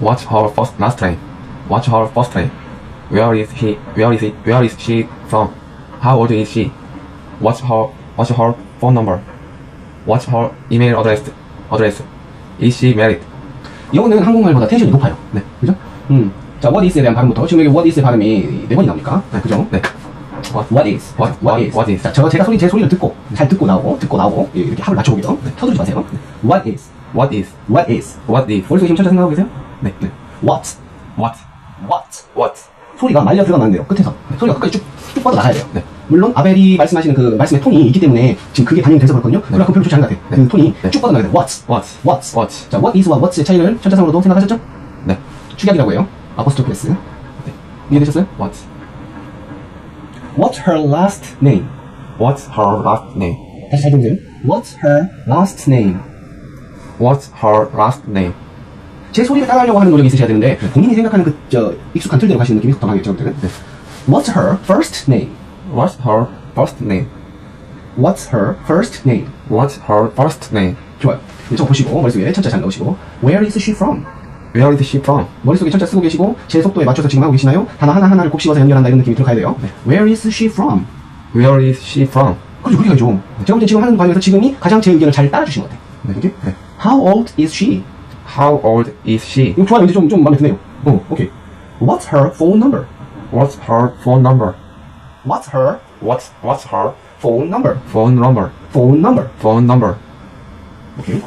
What's her first last name? What's her first name? Where is he? Where is he? Where is she from? How old is she? What's her What's her phone number? What's her email address? Address? Is she married? 영어는 한국말보다 텐션이 높아요. 네. 그죠? 음. 자, what is에 대한 발음부터. 지금 여기 what is의 발음이 네 번이 나옵니까? 그죠? 네. What? What is? What- what- what is? 자, 저 제가 소리 제 소리를 듣고 잘 듣고 나오고 듣고 나오고 예, 이렇게 합을 맞춰보기도. 서두르지 마세요. What is? What is? What is? What is? 머릿속에 지금 천천히 생각하고 계세요? 네. 네. What? What? What? What? 소리가 말려 들어가면 안 돼요. 끝에서 소리가 끝까지 쭉, 쭉 뻗어 나가야 돼요. 네. 물론 아벨이 말씀하시는 그 말씀의 톤이 있기 때문에 지금 그게 반영이 돼서 그렇거든요. 그러나 그 별로 좋지 않은 것 같아요. 네. 그 톤이 네. 쭉 뻗어 나가야 돼요. What? What? What? What? 자, what is와 what의 차이를 천자상으로도 생각하셨죠? 네. 축약이라고 해요. 아포스토프 S. 이해되셨어요? What? What's her last name? What's her last name? 다시 잘 들으세요. What's her last name? What's her last name? 제 소리를 따라하려고 하는 노력이 있으셔야 되는데 본인이 생각하는 그 저 익숙한 틀대로 가시는 느낌이 더 강하겠죠, 여러분들은. What's her first name? What's her first name? What's her first name? What's her first name? 좋아요. 이쪽 보시고 머릿속에 천자 잘 넣으시고 Where is she from? Where is she from? 머릿속에 천자 쓰고 계시고 제 속도에 맞춰서 지금 하고 계시나요? 단어 하나하나를 꼭 씹어서 연결한다 이런 느낌이 들어가야 돼요. Where is she from? Where is she from? 그렇죠, 그렇게 가죠. 제가 볼 때 지금 하는 과정에서 지금이 가장 제 의견을 잘 따라주신 것 같아요. 네. 오케이? 네. How old is she? How old is she? 이거 좋아요. 이제 좀, 좀 마음에 드네요. 어, 오케이. What's her phone number? What's her phone number? What's her What's What's her phone number? phone number? phone number? Phone number. 오케이.